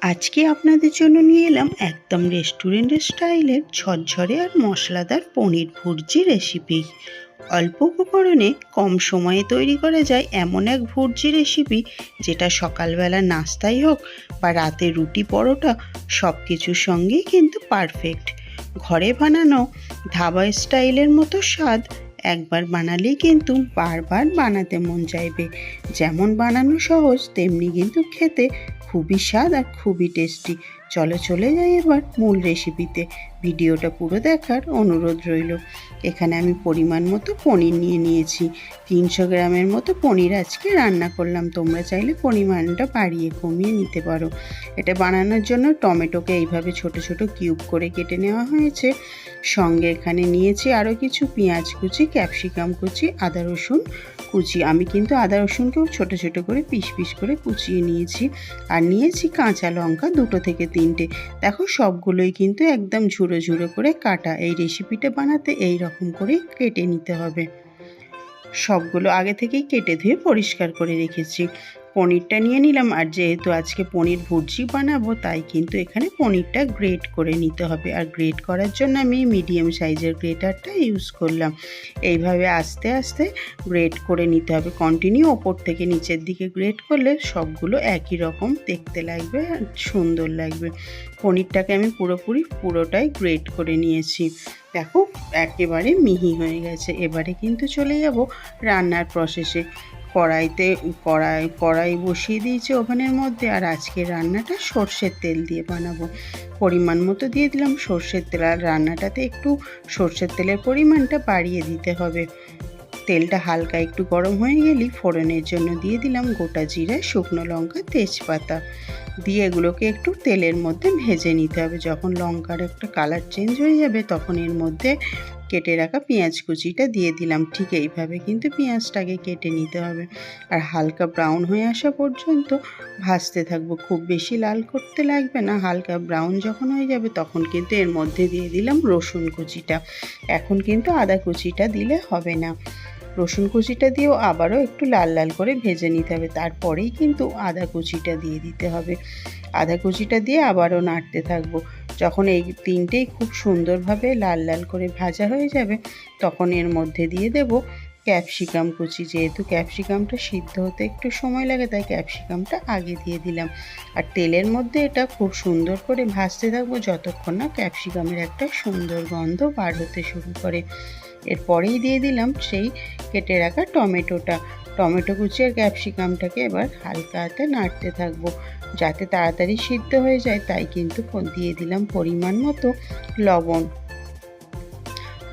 আজকে আপনাদের জন্য নিয়ে এলাম একদম রেস্টুরেন্টের স্টাইলের ঝরঝরে আর মশলাদার পনির ভুর্জি রেসিপি অল্প উপকরণে কম সময়ে তৈরি করা যায় এমন এক ভুর্জি রেসিপি যেটা সকালবেলা নাস্তাই হোক বা রাতে রুটি পরোটা সব কিছুর সঙ্গেই কিন্তু পারফেক্ট ঘরে বানানো ধাবা স্টাইলের মতো স্বাদ একবার বানালেই কিন্তু বারবার বানাতে মন চাইবে। যেমন বানানো সহজ, তেমনি কিন্তু খেতে খুবই স্বাদ আর খুবই টেস্টি চলো চলে যাই এবার মূল রেসিপিতে ভিডিওটা পুরো দেখার অনুরোধ রইল। এখানে আমি পরিমাণ মতো পনির নিয়ে নিয়েছি। তিনশো গ্রামের মতো পনির আজকে রান্না করলাম। তোমরা চাইলে পরিমাণটা বাড়িয়ে কমিয়ে নিতে পারো। এটা বানানোর জন্য টমেটোকে এইভাবে ছোট ছোট কিউব করে কেটে নেওয়া হয়েছে। সঙ্গে এখানে নিয়েছি আরও কিছু পেঁয়াজ কুচি, ক্যাপসিকাম কুচি, আদা রসুন কুচি। আমি কিন্তু আদা রসুনকেও ছোট ছোট করে পিস পিস করে কুচিয়ে নিয়েছি। আর নিয়েছি কাঁচা লঙ্কা দুটো থেকে তিনটে। দেখো সবগুলোই কিন্তু একদম ঝুরো ঝুরো করে কাটা। এই রেসিপিটা বানাতে এই রকম করে কেটে নিতে হবে। সবগুলো আগে থেকেই কেটে ধুয়ে পরিষ্কার করে রেখেছি। পনিরটা নিয়ে নিলাম। আর যেহেতু আজকে পনির ভুর্জি বানাবো, তাই কিন্তু এখানে পনিরটা গ্রেট করে নিতে হবে। আর গ্রেট করার জন্য আমি মিডিয়াম সাইজের গ্রেটারটা ইউজ করলাম। এইভাবে আস্তে আস্তে গ্রেট করে নিতে হবে। কন্টিনিউ ওপর থেকে নিচের দিকে গ্রেট করলে সবগুলো একই রকম দেখতে লাগবে আর সুন্দর লাগবে। পনিরটাকে আমি পুরোপুরি পুরোটাই গ্রেট করে নিয়েছি। দেখো, একেবারে মিহি হয়ে গেছে। এবারে কিন্তু চলে যাব রান্নার প্রসেসে কড়াইতে, কড়াই কড়াই বসিয়ে দিয়েছি ওভেনের মধ্যে আর আজকে রান্নাটা সর্ষের তেল দিয়ে বানাবো। পরিমাণ মতো দিয়ে দিলাম সর্ষের তেল আর রান্নাটাতে একটু সর্ষের তেলের পরিমাণটা বাড়িয়ে দিতে হবে। তেলটা হালকা একটু গরম হয়ে গেলেই ফোড়নের জন্য দিয়ে দিলাম গোটা জিরা, শুকনো লঙ্কা, তেজপাতা। দিয়ে এগুলোকে একটু তেলের মধ্যে ভেজে নিতে হবে। যখন লঙ্কার একটা কালার চেঞ্জ হয়ে যাবে তখন এর মধ্যে কেটে রাখা পেঁয়াজ কুচিটা দিয়ে দিলাম। ঠিক এইভাবে কিন্তু পেঁয়াজটাকে কেটে নিতে হবে। আর হালকা ব্রাউন হয়ে আসা পর্যন্ত ভাজতে থাকব। খুব বেশি লাল করতে লাগবে না। হালকা ব্রাউন যখন হয়ে যাবে তখন কিন্তু এর মধ্যে দিয়ে দিলাম রসুন কুচিটা। এখন কিন্তু আদা কুচিটা দিলে হবে না। রসুন কুচিটা দিয়েও আবারও একটু লাল লাল করে ভেজে নিতে হবে। তারপরেই কিন্তু আদা কুচিটা দিয়ে দিতে হবে। আদা কুচিটা দিয়ে আবারও নাড়তে থাকব। যখন এই তিনটেই খুব সুন্দরভাবে লাল লাল করে ভাজা হয়ে যাবে, তখন এর মধ্যে দিয়ে দেব ক্যাপসিকাম কুচি। যেহেতু ক্যাপসিকামটা সিদ্ধ হতে একটু সময় লাগে, তাই ক্যাপসিকামটা আগে দিয়ে দিলাম। আর তেলের মধ্যে এটা খুব সুন্দর করে ভাজতে থাকব যতক্ষণ না ক্যাপসিকামের একটা সুন্দর গন্ধ বার হতে শুরু করে। এরপরেই দিয়ে দিলাম সেই কেটে রাখা টমেটোটা। টমেটো কুচি আর ক্যাপসিকামটাকে এবার হালকা হাতে নাড়তে থাকব। যাতে তাড়াতাড়ি সিদ্ধ হয়ে যায়, তাই কিন্তু দিয়ে দিলাম পরিমাণ মতো লবণ।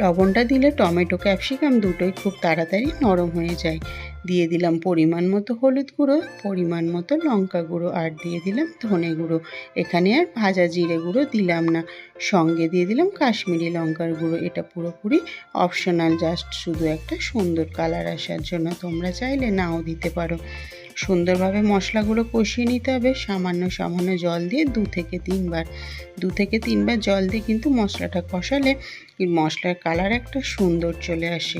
লবণটা দিলে টমেটো, ক্যাপসিকাম দুটোই খুব তাড়াতাড়ি নরম হয়ে যায়। দিয়ে দিলাম পরিমাণ মতো হলুদ গুঁড়ো, পরিমাণ মতো লঙ্কা গুঁড়ো আর দিয়ে দিলাম ধনে গুঁড়ো। এখানে আর ভাজা জিরে গুঁড়ো দিলাম না। সঙ্গে দিয়ে দিলাম কাশ্মীরি লঙ্কার গুঁড়ো। এটা পুরোপুরি অপশনাল জাস্ট শুধু একটা সুন্দর কালার আসার জন্য তোমরা চাইলে নাও দিতে পারো। সুন্দরভাবে মশলাগুলো কষিয়ে নিতে হবে। সামান্য সামান্য জল দিয়ে দু থেকে তিনবার, দু থেকে তিনবার জল দিয়ে কিন্তু মশলাটা কষালে মশলার কালার একটা সুন্দর চলে আসে।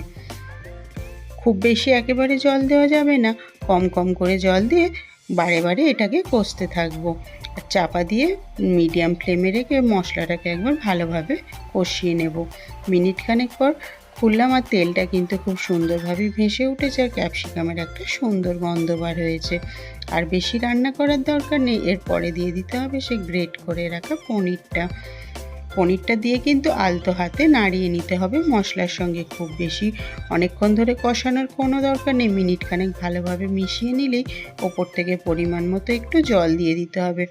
খুব বেশি একেবারে জল দেওয়া যাবে না, কম কম করে জল দিয়ে বারে বারে এটাকে কষতে থাকব। চাপা দিয়ে মিডিয়াম ফ্লেমে রেখে মশলাটাকে একবার ভালোভাবে কষিয়ে নেব। মিনিট খানেক পর খুললাম আর তেলটা কিন্তু খুব সুন্দরভাবে ভেসে উঠেছে, আর ক্যাপসিকামের একটা সুন্দর গন্ধ বার হয়েছে। আর বেশি রান্না করার দরকার নেই, এরপরে দিয়ে দিতে হবে সে গ্রেট করে রাখা পনিরটা। পনিরটা দিয়ে কিন্তু আলতো হাতে নাড়িয়ে নিতে হবে। মশলার সঙ্গে খুব বেশি অনেকক্ষণ ধরে কষানোর কোনো দরকার নেই। মিনিট খানেক ভালোভাবে মিশিয়ে নিলেই ওপর থেকে পরিমাণ মতো একটু জল দিয়ে দিতে হবে।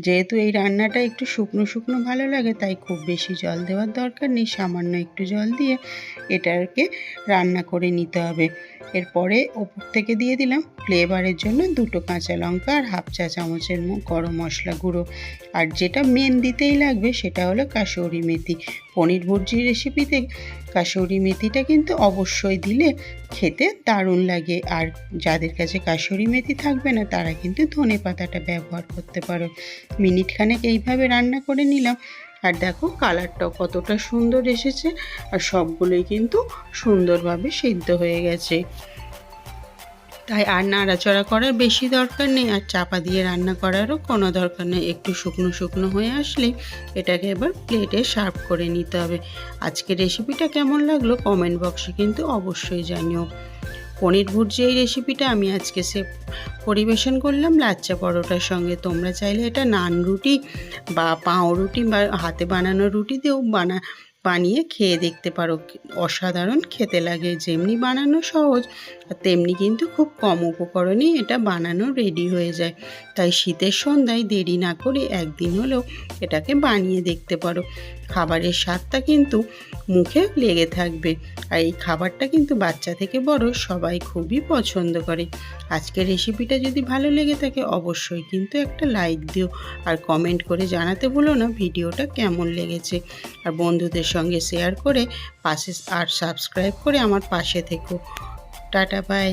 যেহেতু এই রান্নাটা একটু শুকনো শুকনো ভালো লাগে, তাই খুব বেশি জল দেওয়ার দরকার নেই। সামান্য একটু জল দিয়ে এটাকে রান্না করে নিতে হবে। এরপরে ওপর থেকে দিয়ে দিলাম ফ্লেভারের জন্য দুটো কাঁচা লঙ্কা আর হাফ চা চামচের গরম মশলা গুঁড়ো। আর যেটা মেন দিতেই লাগবে সেটা হলো কাসৌরি মেথি। পনির ভুর্জির রেসিপিতে কাসৌরি মেথিটা কিন্তু অবশ্যই দিলে খেতে দারুণ লাগে। আর যাদের কাছে কাসৌরি মেথি থাকবে না, তারা কিন্তু ধনে পাতাটা ব্যবহার করতে পারো। মিনিটখানেক এইভাবে রান্না করে নিলাম। আর দেখো কালারটাও কতটা সুন্দর এসেছে আর সবগুলোই কিন্তু সুন্দরভাবে সিদ্ধ হয়ে গেছে। তাই আর নাড়াচড়া করার বেশি দরকার নেই আর চাপা দিয়ে রান্না করারও কোনো দরকার নেই। একটু শুকনো শুকনো হয়ে আসলে এটাকে এবার প্লেটে সার্ভ করে নিতে হবে। আজকের রেসিপিটা কেমন লাগল? কমেন্ট বক্সে কিন্তু অবশ্যই জানিও। পনির ভুর্জি এই রেসিপিটা আমি আজকে সে পরিবেশন করলাম লাচ্চা পরোটার সঙ্গে। তোমরা চাইলে এটা নান রুটি বা পাও রুটি বা হাতে বানানো রুটি দিয়েও বানা, বানিয়ে খেয়ে দেখতে পারো। অসাধারণ খেতে লাগে, যেমনি বানানো সহজ তেমনি কিন্তু খুব কম উপকরণেই এটা বানানো রেডি হয়ে যায়। তাই শীতের সন্ধ্যায় দেরি না করে একদিন হলেও এটাকে বানিয়ে দেখতে পারো। খাবারের স্বাদটা কিন্তু মুখে লেগে থাকবে। আর এই খাবারটা কিন্তু বাচ্চা থেকে বড় সবাই খুবই পছন্দ করে। আজকের রেসিপিটা যদি ভালো লেগে থাকে অবশ্যই কিন্তু একটা লাইক দিও। আর কমেন্ট করে জানাতে ভুলো না ভিডিওটা কেমন লেগেছে। আর বন্ধুদের সঙ্গে শেয়ার করে পাশে আর সাবস্ক্রাইব করে আমার পাশে থেকো। Tata bye